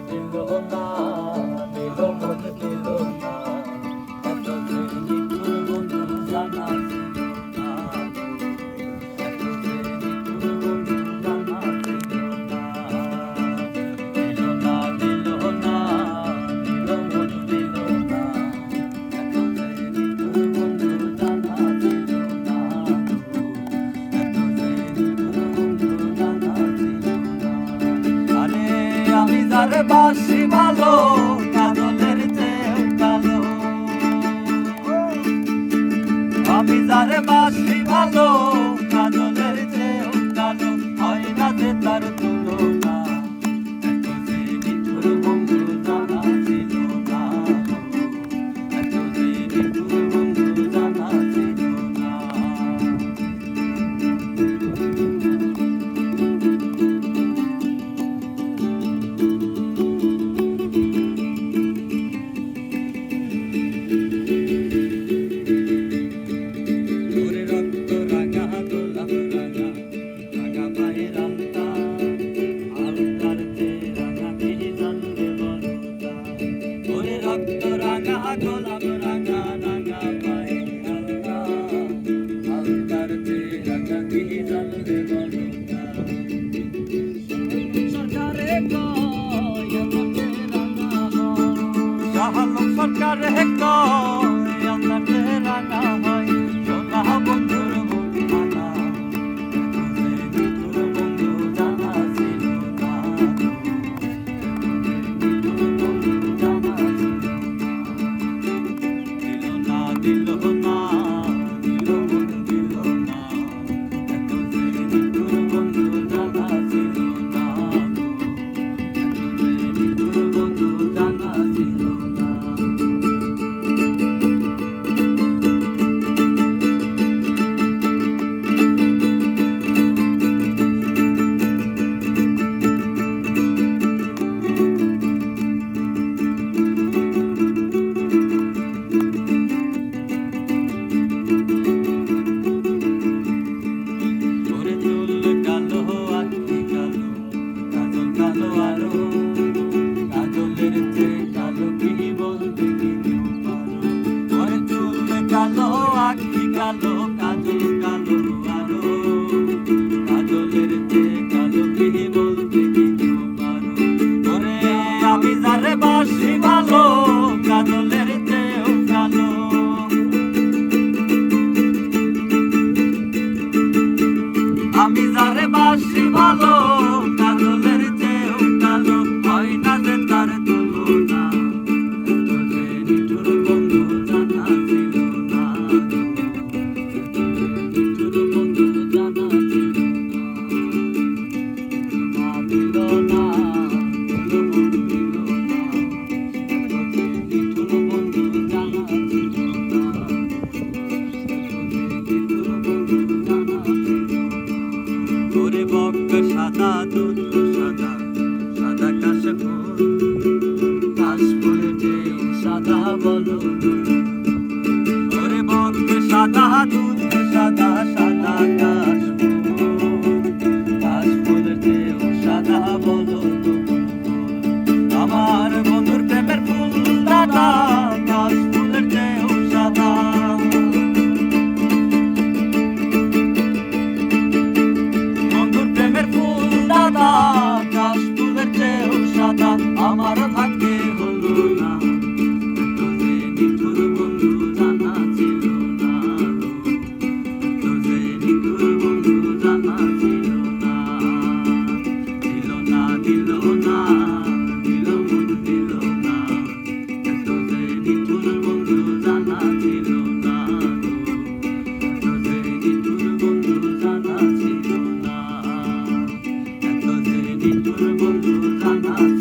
na তার বাসি ভালো কাজলের চেয়েও কালো আমি যার বাসি ভালো ওরে বক্ত সাদা দন্ত সাদা সাদা কাশ কাশ ফুলেটে সাদা বলো ওরে বক্ত সাদা দন্ত সাদা সাদা কাশ কাশ ফুলেটে সাদা বলো আমার Bumbu Kanas.